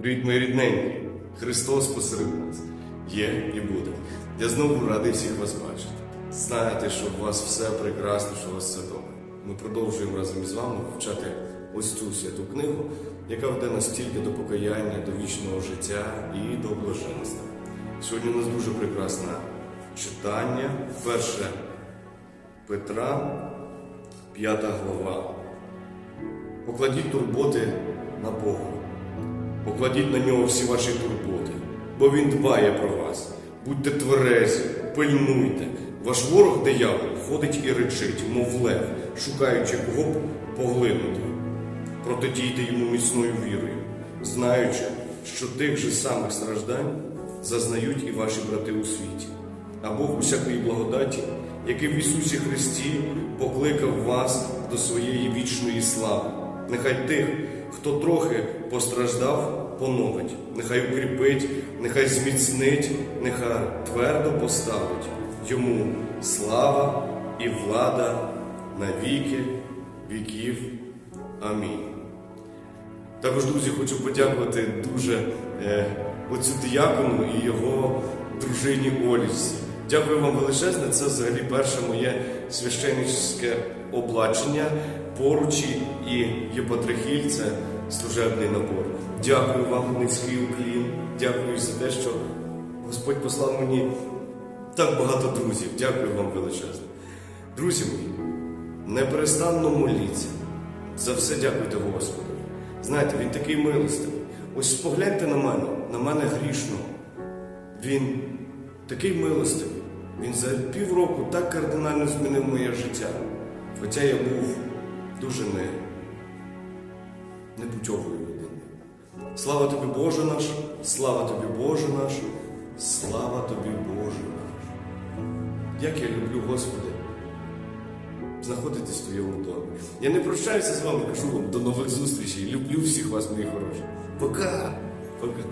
Привіт, мої рідненькі! Христос посеред нас є і буде. Я знову радий всіх вас бачити. Знаєте, що у вас все прекрасно, що у вас все добре. Ми продовжуємо разом із вами вчати ось цю святу книгу, яка веде нас тільки до покаяння, до вічного життя і до блаженства. Сьогодні у нас дуже прекрасне читання. Перше Петра, п'ята глава. Покладіть турботи на Бога. Покладіть на нього всі ваші турботи, бо він дбає про вас. Будьте тверезі, пильнуйте. Ваш ворог диявол ходить і речить, мов лев, шукаючи кого б поглинути. Протидійте йому міцною вірою, знаючи, що тих же самих страждань зазнають і ваші брати у світі. А Бог усякої благодаті, який в Ісусі Христі покликав вас до своєї вічної слави. Нехай тих, хто трохи постраждав, поновить, нехай укріпить, нехай зміцнить, нехай твердо поставить. Йому слава і влада на віки віків. Амінь. Також, друзі, хочу подякувати дуже е, оцю діякону і його дружині Олічці. Дякую вам величезне. Це взагалі перше моє священницьке облачення. Поручі і єпатрихіль це служебний набор. Дякую вам, низький уклін. Дякую за те, що Господь послав мені так багато друзів. Дякую вам величезне. Друзі мої, неперестанно моліться. За все дякуйте Господу. Знаєте, він такий милостивий. Ось погляньте на мене, на мене грішного. Він такий милостивий. Він за півроку так кардинально змінив моє життя. Хоча я був дуже не, непутьовою людиною. Слава тобі, Боже наш, слава тобі, Боже наш, слава тобі, Боже наш. Як я люблю, Господи, знаходитись в твоєму домі. Я не прощаюся з вами, кажу вам до нових зустрічей. Люблю всіх вас, мої хороші. Пока! Пока.